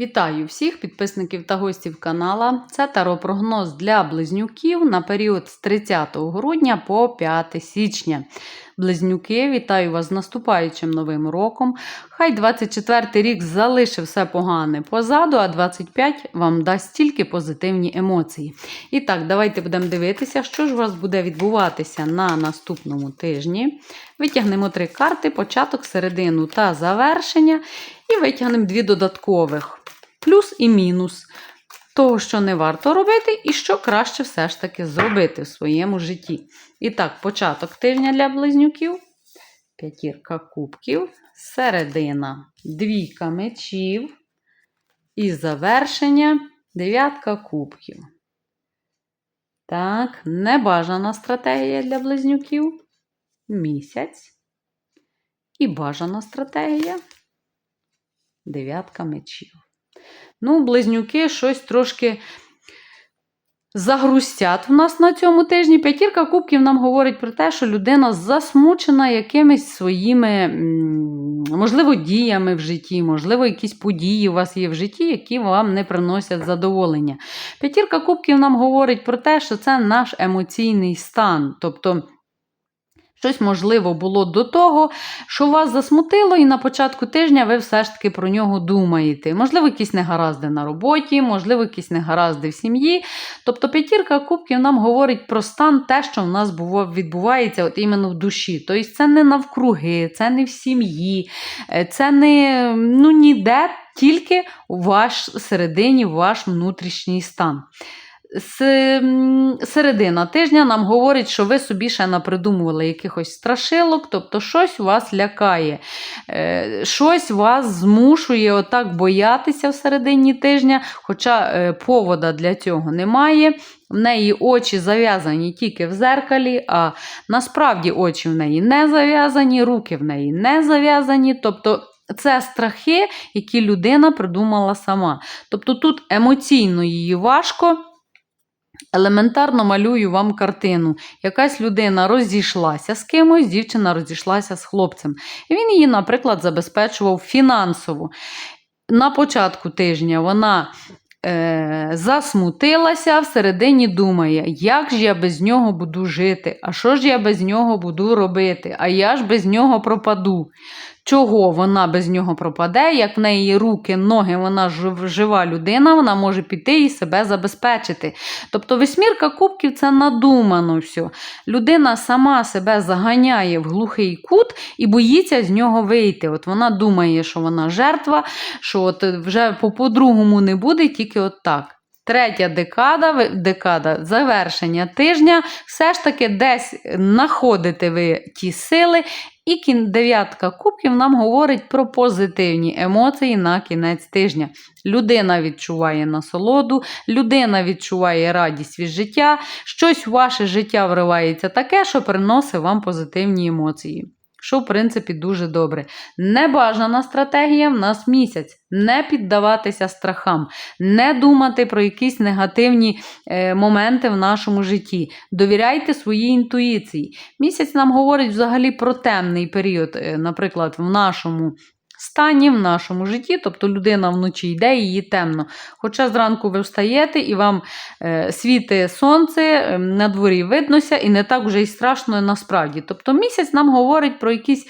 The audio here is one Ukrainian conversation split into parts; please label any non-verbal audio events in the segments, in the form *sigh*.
Вітаю всіх підписників та гостів канала. Це таро-прогноз для близнюків на період з 30 грудня по 5 січня. Близнюки, вітаю вас з наступаючим новим роком. Хай 24 рік залишив все погане позаду, а 25 вам дасть тільки позитивні емоції. І так, давайте будемо дивитися, що ж у вас буде відбуватися на наступному тижні. Витягнемо три карти: початок, середину та завершення. І витягнемо дві додаткових плюс і мінус того, що не варто робити, і що краще все ж таки зробити в своєму житті. І так, початок тижня для близнюків. П'ятірка кубків, середина, двійка мечів. І завершення дев'ятка кубків. Так, небажана стратегія для близнюків. Місяць. І бажана стратегія. Дев'ятка мечів. Ну, близнюки щось трошки загрустять в нас на цьому тижні. П'ятірка кубків нам говорить про те, що людина засмучена якимись своїми, можливо, діями в житті, можливо, якісь події у вас є в житті, які вам не приносять задоволення. П'ятірка кубків нам говорить про те, що це наш емоційний стан. Тобто. Щось, можливо, було до того, що вас засмутило, і на початку тижня ви все ж таки про нього думаєте. Можливо, якісь негаразди на роботі, можливо, якісь негаразди в сім'ї. Тобто п'ятірка кубків нам говорить про стан, те, що в нас відбувається от іменно в душі. Тобто це не навкруги, це не в сім'ї, е, це не ну, ніде, тільки у ваш середині, ваш внутрішній стан. Середина тижня нам говорить, що ви собі ще напридумували якихось страшилок, тобто щось вас лякає, е, щось вас змушує отак боятися в середині тижня, хоча е, повода для цього немає. В неї очі зав'язані тільки в зеркалі, а насправді очі в неї не зав'язані, руки в неї не зав'язані. тобто це страхи, які людина придумала сама. Тобто тут емоційно її важко. Елементарно малюю вам картину. Якась людина розійшлася з кимось, дівчина розійшлася з хлопцем. І він її, наприклад, забезпечував фінансово. На початку тижня вона е, засмутилася, всередині думає, як ж я без нього буду жити, а що ж я без нього буду робити, а я ж без нього пропаду. Чого вона без нього пропаде, як в неї руки, ноги, вона жива людина, вона може піти і себе забезпечити. Тобто весьмірка кубків це надумано все. Людина сама себе заганяє в глухий кут і боїться з нього вийти. От Вона думає, що вона жертва, що от вже по-другому не буде, тільки от так. Третя декада, декада завершення тижня, все ж таки десь знаходите ви ті сили, і дев'ятка кубків нам говорить про позитивні емоції на кінець тижня. Людина відчуває насолоду, людина відчуває радість від життя, щось у ваше життя вривається таке, що приносить вам позитивні емоції що, в принципі, дуже добре. Небажана стратегія в нас місяць. Не піддаватися страхам, не думати про якісь негативні е, моменти в нашому житті. Довіряйте своїй інтуїції. Місяць нам говорить взагалі про темний період, е, наприклад, в нашому стані в нашому житті, тобто людина вночі йде, її темно. Хоча зранку ви встаєте і вам е, світить сонце, е, на дворі виднося, і не так вже й страшно насправді. Тобто місяць нам говорить про якісь.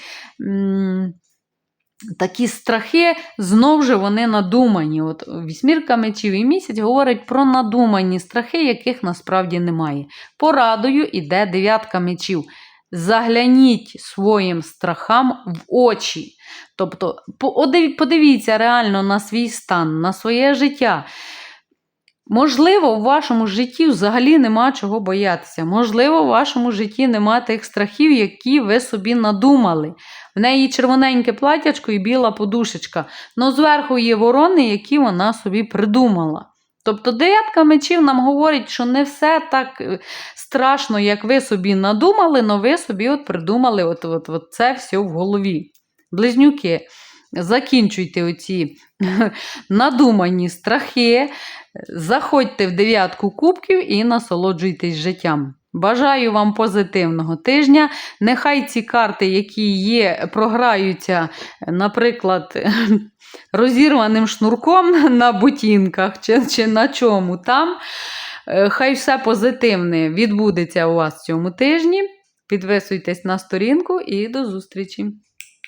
Такі страхи, знову ж вони надумані. От Вісьмірка мечів і місяць говорить про надумані страхи, яких насправді немає. Порадою іде дев'ятка мечів. Загляніть своїм страхам в очі. Тобто, подивіться реально на свій стан, на своє життя. Можливо, у вашому житті взагалі нема чого боятися. Можливо, у вашому житті нема тих страхів, які ви собі надумали. В неї червоненьке платячко і біла подушечка. але зверху є ворони, які вона собі придумала. Тобто дев'ятка мечів нам говорить, що не все так е, страшно, як ви собі надумали, але ви собі от придумали от, от, от це все в голові. Близнюки, закінчуйте оці *laughs* надумані страхи, заходьте в дев'ятку кубків і насолоджуйтесь життям. Бажаю вам позитивного тижня. Нехай ці карти, які є, програються, наприклад, *laughs* розірваним шнурком *laughs* на ботинках чи, чи на чому там. Е, Хай все позитивне відбудеться у вас цьому тижні. Підписуйтесь на сторінку і до зустрічі!